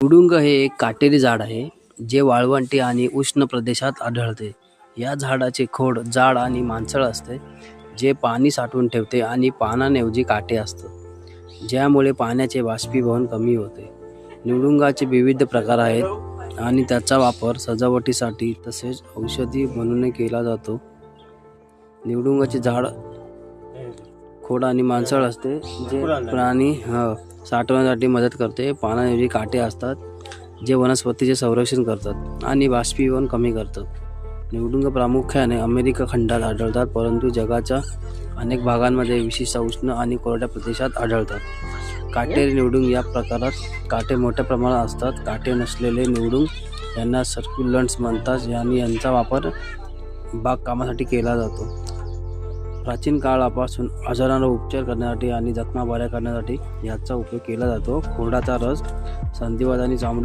निवडुंग हे एक काटेरी झाड आहे जे वाळवंटी आणि उष्ण प्रदेशात आढळते. या झाडाचे खोड जाड आणि मांसल असते जे पाणी साठवून ठेवते आणि पानांऐवजी काटे असतात ज्यामुळे पाण्याचे बाष्पीभवन कमी होते. निवडुंगाचे विविध प्रकार आहेत आणि त्याचा वापर सजावटीसाठी तसेच औषधी म्हणूनही केला जातो. निवडुंगाचे झाड खोड आणि मांसल असते जे प्राणी ह, साठवण्यासाठी मदत करते. पानाऐवजी काटे असतात जे वनस्पतीचे संरक्षण करतात आणि बाष्पीभवन कमी करतात. निवडुंग प्रामुख्याने अमेरिका खंडात आढळतात परंतु जगाच्या अनेक भागांमध्ये विशेष उष्ण आणि कोरड्या प्रदेशात आढळतात. काटेरी निवडुंग या प्रकारात काटे मोठ्या प्रमाणात असतात. काटे नसलेले निवडुंग यांना सर्क्युलंट्स म्हणतात आणि यांचा वापर बागकामासाठी केला जातो. प्राचीन काळापासून आजारांवर उपचार करण्यासाठी आणि जखमा बऱ्या करण्यासाठी याचा उपयोग केला जातो. खोडाचा रस संधिवात आणि चामडी